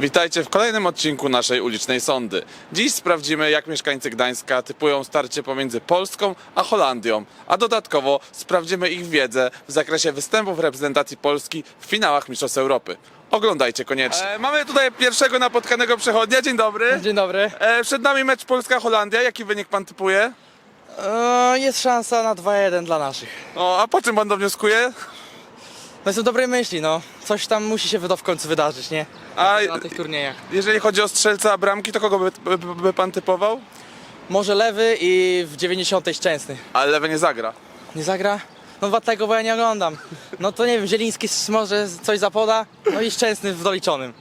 Witajcie w kolejnym odcinku naszej ulicznej sondy. Dziś sprawdzimy, jak mieszkańcy Gdańska typują starcie pomiędzy Polską a Holandią, a dodatkowo sprawdzimy ich wiedzę w zakresie występów reprezentacji Polski w finałach Mistrzostw Europy. Oglądajcie koniecznie. E, mamy tutaj pierwszego napotkanego przechodnia. Dzień dobry. Dzień dobry. E, przed nami mecz Polska-Holandia. Jaki wynik pan typuje? E, jest szansa na 2-1 dla naszych. O, a po czym pan wnioskuje? No są dobrej myśli, no. Coś tam musi się wyda w końcu wydarzyć, nie? A Na tych turniejach. jeżeli chodzi o strzelca bramki, to kogo by, by, by pan typował? Może lewy i w 90 Szczęsny. Ale lewy nie zagra. Nie zagra? No dlatego, bo ja nie oglądam. No to nie wiem, Zieliński może coś zapoda, no i Szczęsny w doliczonym.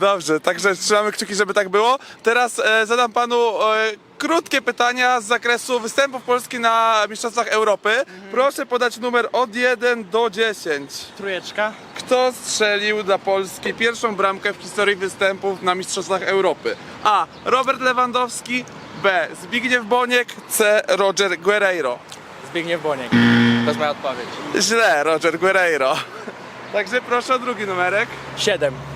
Dobrze, także trzymamy kciuki, żeby tak było. Teraz e, zadam panu e, krótkie pytania z zakresu występów Polski na Mistrzostwach Europy. Proszę podać numer od 1 do 10. Trójeczka. Kto strzelił dla Polski pierwszą bramkę w historii występów na Mistrzostwach Europy? A. Robert Lewandowski. B. Zbigniew Boniek. C. Roger Guerreiro. Zbigniew Boniek. To jest moja odpowiedź. Źle, Roger Guerreiro. Także proszę o drugi numerek. 7.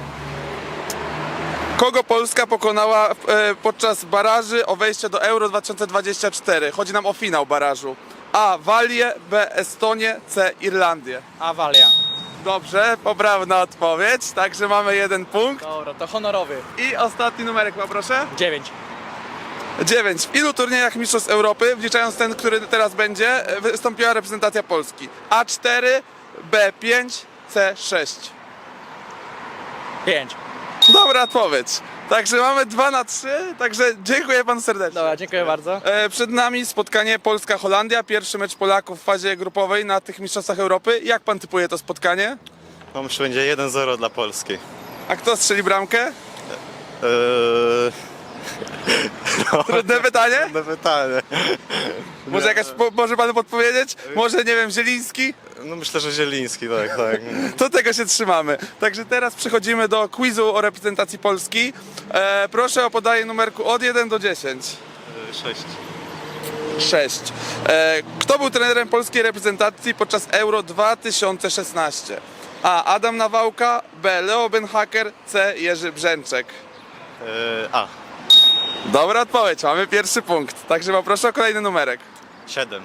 Kogo Polska pokonała e, podczas baraży o wejście do Euro 2024? Chodzi nam o finał barażu. A. Walię, B. Estonię, C. Irlandię. Awalia. Dobrze, poprawna odpowiedź, także mamy jeden punkt. Dobra, to honorowy. I ostatni numerek poproszę. 9. 9. W ilu turniejach Mistrzostw Europy, wliczając ten, który teraz będzie, e, wystąpiła reprezentacja Polski? A4, B5, C6. 5. Dobra odpowiedź. Także mamy 2 na 3, także dziękuję panu serdecznie. Dobra, dziękuję bardzo. E, Przed nami spotkanie Polska-Holandia, pierwszy mecz Polaków w fazie grupowej na tych Mistrzostwach Europy. Jak pan typuje to spotkanie? No myślę, będzie 1-0 dla Polski. A kto strzeli bramkę? Eee, Trudne pytanie? trudne pytanie. Może jakaś, po, może pan podpowiedzieć? Może, nie wiem, Zieliński? No myślę, że Zieliński, tak, tak. To tego się trzymamy. Także teraz przechodzimy do quizu o reprezentacji Polski. E, proszę o podanie numerku od 1 do 10. 6. 6. E, kto był trenerem polskiej reprezentacji podczas Euro 2016? A. Adam Nawałka, B. Leo Benhaker, C. Jerzy Brzęczek. Eee, A. Dobra odpowiedź, mamy pierwszy punkt. Także poproszę o kolejny numerek. 7.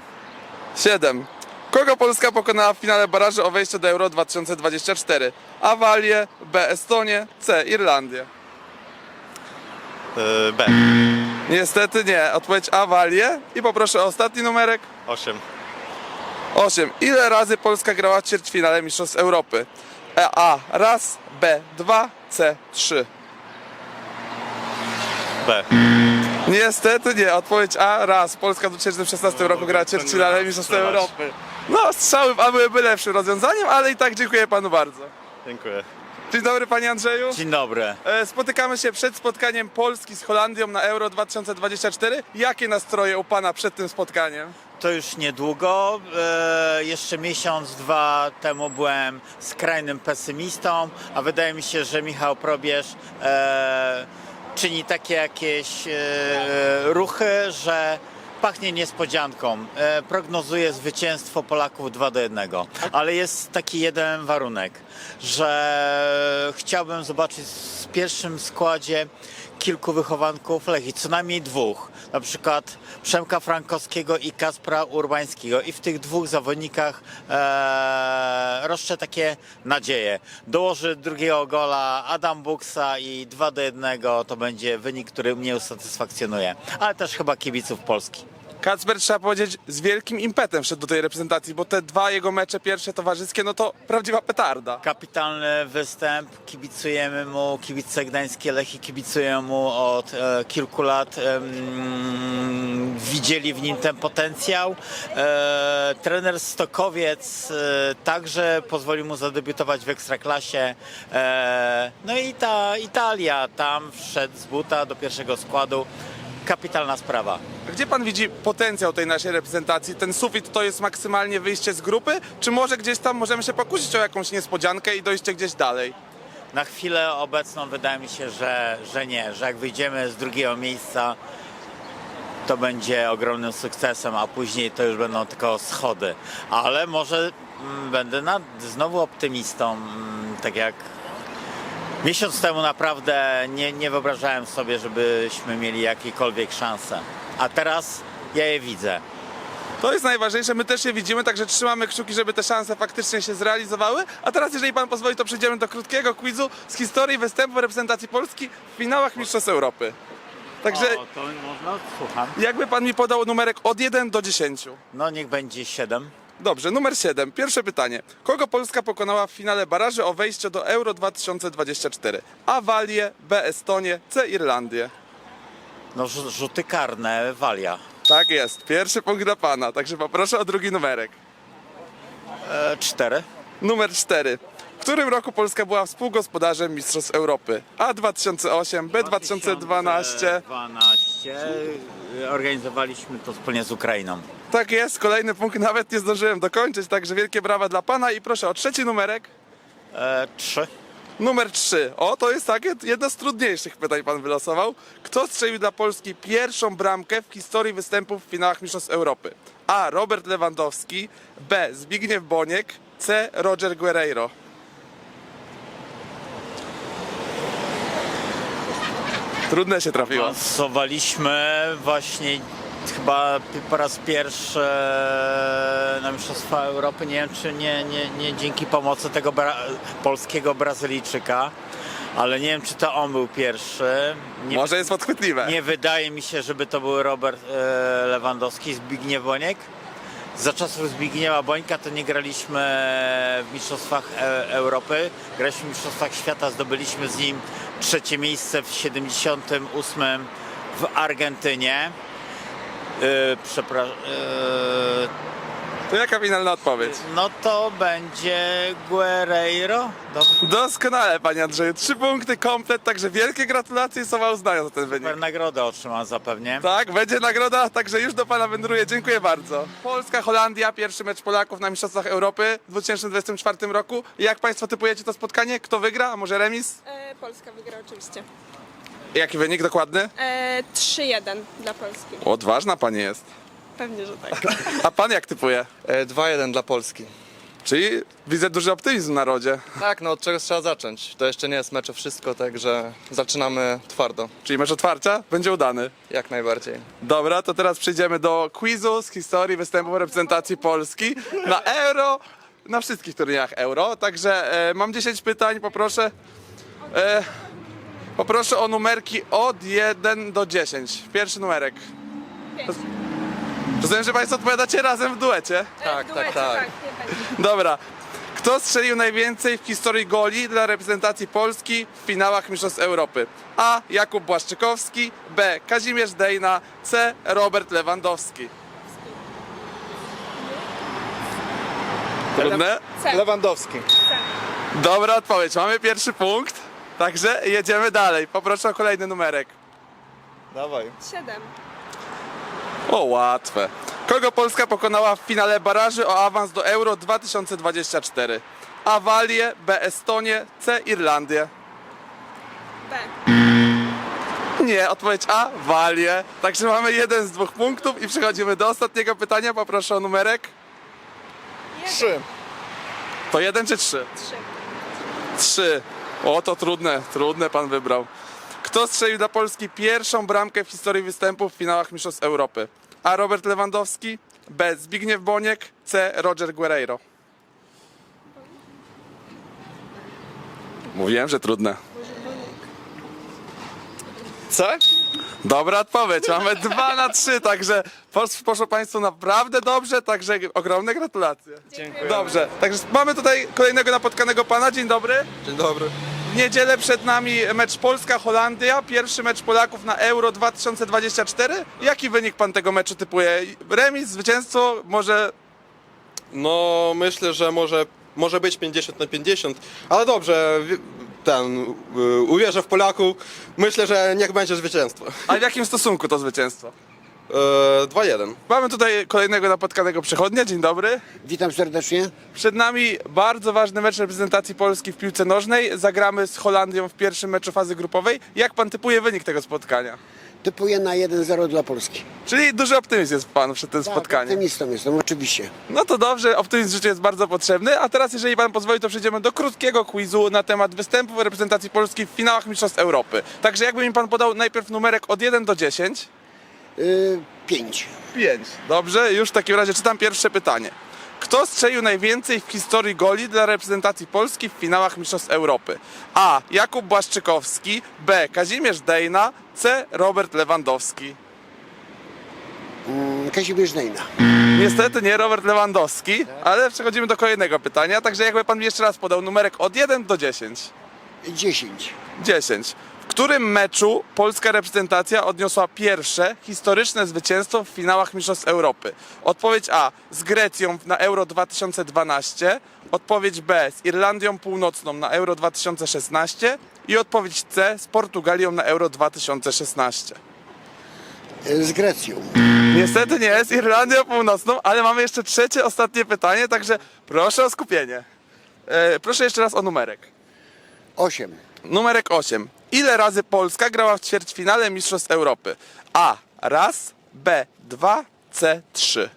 7. Kogo Polska pokonała w finale baraży o wejście do Euro 2024? A. Walię, B. Estonię, C. Irlandię. Eee, B. Niestety nie. Odpowiedź A. Walię. I poproszę o ostatni numerek. 8. 8. Ile razy Polska grała w ćwierćfinale Mistrzostw Europy? E, A. Raz, B. Dwa, C. Trzy. B. Niestety nie. Odpowiedź A. Raz. Polska w 2016 roku grała w ćwierćfinale Mistrzostw strzelać. Europy. No, strzały byłyby lepszym rozwiązaniem, ale i tak dziękuję panu bardzo. Dziękuję. Dzień dobry panie Andrzeju. Dzień dobry. E, Spotykamy się przed spotkaniem Polski z Holandią na Euro 2024. Jakie nastroje u pana przed tym spotkaniem? To już niedługo. E, jeszcze miesiąc, dwa temu byłem skrajnym pesymistą, a wydaje mi się, że Michał Probierz e, czyni takie jakieś e, ruchy, że pachnie niespodzianką. E, prognozuje zwycięstwo Polaków 2 do 1. Ale jest taki jeden warunek, że chciałbym zobaczyć w pierwszym składzie kilku wychowanków Lechii, co najmniej dwóch. Na przykład Przemka Frankowskiego i Kaspra Urbańskiego. I w tych dwóch zawodnikach e, roszczę takie nadzieje. Dołoży drugiego gola Adam Buksa i 2 do 1 to będzie wynik, który mnie usatysfakcjonuje. Ale też chyba kibiców Polski. Kacper, trzeba powiedzieć, z wielkim impetem wszedł do tej reprezentacji, bo te dwa jego mecze pierwsze towarzyskie, no to prawdziwa petarda. Kapitalny występ, kibicujemy mu, kibice gdańskie Lechii kibicują mu od e, kilku lat. Widzieli w nim ten potencjał. E, trener Stokowiec e, także pozwolił mu zadebiutować w Ekstraklasie. E, no i ta Italia tam wszedł z buta do pierwszego składu. Kapitalna sprawa. Gdzie pan widzi potencjał tej naszej reprezentacji? Ten sufit to jest maksymalnie wyjście z grupy, czy może gdzieś tam możemy się pokusić o jakąś niespodziankę i dojście gdzieś dalej? Na chwilę obecną wydaje mi się, że, że nie, że jak wyjdziemy z drugiego miejsca, to będzie ogromnym sukcesem, a później to już będą tylko schody. Ale może mm, będę nad, znowu optymistą, mm, tak jak Miesiąc temu naprawdę nie, nie wyobrażałem sobie, żebyśmy mieli jakiekolwiek szanse. A teraz ja je widzę. To jest najważniejsze, my też je widzimy, także trzymamy kciuki, żeby te szanse faktycznie się zrealizowały. A teraz, jeżeli pan pozwoli, to przejdziemy do krótkiego quizu z historii występu reprezentacji Polski w finałach Mistrzostw Europy. Także O, to można, słucham. jakby pan mi podał numerek od 1 do 10. No niech będzie 7. Dobrze, numer 7. Pierwsze pytanie. Kogo Polska pokonała w finale baraży o wejście do Euro 2024? A Walię, B Estonię, C Irlandię. No rzu- rzuty karne, Walia. Tak jest, pierwszy punkt dla pana, także poproszę o drugi numerek. E, 4. Numer 4. W którym roku Polska była współgospodarzem Mistrzostw Europy? A 2008, B 2012. 2012. Organizowaliśmy to wspólnie z Ukrainą. Tak jest, kolejny punkt nawet nie zdążyłem dokończyć, także wielkie brawa dla pana i proszę o trzeci numerek. E, 3. Numer 3. O, to jest takie jedno z trudniejszych pytań pan wylosował. Kto strzelił dla Polski pierwszą bramkę w historii występów w finałach Mistrzostw Europy? A. Robert Lewandowski, B. Zbigniew Boniek, C. Roger Guerreiro. Trudne się trafiło. Awansowaliśmy właśnie chyba po raz pierwszy na Mistrzostwa Europy. Nie wiem, czy nie, nie, nie dzięki pomocy tego bra- polskiego Brazylijczyka, ale nie wiem, czy to on był pierwszy. Nie, Może jest podchwytliwe. nie wydaje mi się, żeby to był Robert e, Lewandowski, Zbigniew Boniek. Za czasów Zbigniewa Bońka to nie graliśmy w Mistrzostwach e, Europy. Graliśmy w Mistrzostwach Świata, zdobyliśmy z nim trzecie miejsce w 78 w Argentynie. Yy, Przepraszam. To jaka finalna odpowiedź? no to będzie Guerreiro. Dobrze. Doskonale, panie Andrzeju. Trzy punkty, komplet, także wielkie gratulacje i słowa uznania za ten wynik. Super nagrodę otrzymam zapewnie. Tak, będzie nagroda, także już do pana wędruje. Dziękuję bardzo. Polska, Holandia, pierwszy mecz Polaków na Mistrzostwach Europy w 2024 roku. Jak państwo typujecie to spotkanie? Kto wygra? A może remis? E, Polska wygra oczywiście. Jaki wynik dokładny? E, 3-1 dla Polski. Odważna pani jest. Pewnie, że tak. A pan jak typuje? E, 2-1 dla Polski. Czyli widzę duży optymizm w narodzie. Tak, no od czego trzeba zacząć? To jeszcze nie jest mecz o wszystko, także zaczynamy twardo, Czyli mecz otwarcia będzie udany. jak najbardziej. Dobra, to teraz przejdziemy do quizu z historii występów reprezentacji Polski na Euro, na wszystkich turniejach Euro. Także e, mam 10 pytań, poproszę. E, poproszę o numerki od 1 do 10. Pierwszy numerek. Rozumiem, że Państwo odpowiadacie razem w duecie. Tak, w tak, tak. nie będzie. Dobra. Kto strzelił najwięcej w historii goli dla reprezentacji Polski w finałach Mistrzostw Europy? A. Jakub Błaszczykowski, B. Kazimierz Dejna, C. Robert Lewandowski. Trudne? C. Lewandowski. Dobra odpowiedź, mamy pierwszy punkt. Także jedziemy dalej. Poproszę o kolejny numerek. Dawaj. 7. O, łatwe. Kogo Polska pokonała w finale baraży o awans do Euro 2024? A. Walię, B. Estonię, C. Irlandię. B. Nie, odpowiedź A, Walię. Także mamy jeden z dwóch punktów i przechodzimy do ostatniego pytania. Poproszę o numerek. 3. To jeden czy trzy? 3. Trzy. O, to trudne, trudne pan wybrał. Kto strzelił dla Polski pierwszą bramkę w historii występów w finałach Mistrzostw Europy? A. Robert Lewandowski, B. Zbigniew Boniek, C. Roger Guerreiro. Mówiłem, że trudne. Co? Dobra odpowiedź, mamy dwa na trzy, także posz, poszło Państwu naprawdę dobrze, także ogromne gratulacje. Dziękuję. Dobrze, także mamy tutaj kolejnego napotkanego pana, dzień dobry. Dzień dobry. W niedzielę przed nami mecz Polska-Holandia, pierwszy mecz Polaków na Euro 2024. Jaki wynik pan tego meczu typuje? Remis, zwycięstwo, może... No, myślę, że może, może być 50 na 50, ale dobrze, ten, y, uwierzę w Polaków, myślę, że niech będzie zwycięstwo. A w jakim stosunku to zwycięstwo? E, 2-1. Mamy tutaj kolejnego napotkanego przechodnia. Dzień dobry. Witam serdecznie. Przed nami bardzo ważny mecz reprezentacji Polski w piłce nożnej. Zagramy z Holandią w pierwszym meczu fazy grupowej. Jak pan typuje wynik tego spotkania? Typuję na 1-0 dla Polski. Czyli duży optymizm jest pan przed tym Tak, spotkaniem. optymistą jestem, oczywiście. No to dobrze, optymizm w życiu jest bardzo potrzebny. A teraz, jeżeli pan pozwoli, to przejdziemy do krótkiego quizu na temat występów reprezentacji Polski w finałach Mistrzostw Europy. Także jakby mi pan podał najpierw numerek od 1 do 10. Yy, 5. 5. Dobrze, już w takim razie czytam pierwsze pytanie. Kto strzelił najwięcej w historii goli dla reprezentacji Polski w finałach Mistrzostw Europy? A. Jakub Błaszczykowski, B. Kazimierz Dejna, C. Robert Lewandowski. Mm, Kazimierz Dejna. Niestety nie Robert Lewandowski, ale przechodzimy do kolejnego pytania. Także jakby pan mi jeszcze raz podał numerek od 1 do 10. 10. 10. W którym meczu polska reprezentacja odniosła pierwsze historyczne zwycięstwo w finałach Mistrzostw Europy? Odpowiedź A z Grecją na Euro 2012, odpowiedź B z Irlandią Północną na Euro 2016 i odpowiedź C z Portugalią na Euro 2016. Yy, Z Grecją. Niestety nie z Irlandią Północną, ale mamy jeszcze trzecie, ostatnie pytanie, także proszę o skupienie. E, proszę jeszcze raz o numerek. 8. Numerek 8. Ile razy Polska grała w ćwierćfinale Mistrzostw Europy? A. Raz. B. Dwa. C. Trzy.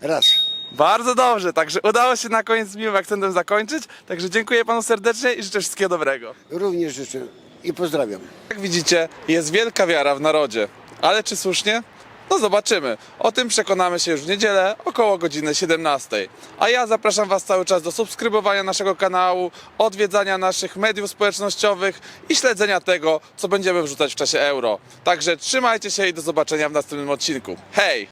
Raz. Bardzo dobrze, także udało się na koniec z miłym akcentem zakończyć. Także dziękuję panu serdecznie i życzę wszystkiego dobrego. Również życzę i pozdrawiam. Jak widzicie, jest wielka wiara w narodzie. Ale czy słusznie? No zobaczymy. O tym przekonamy się już w niedzielę około godziny 17. A ja zapraszam Was cały czas do subskrybowania naszego kanału, odwiedzania naszych mediów społecznościowych i śledzenia tego, co będziemy wrzucać w czasie euro. Także trzymajcie się i do zobaczenia w następnym odcinku. Hej!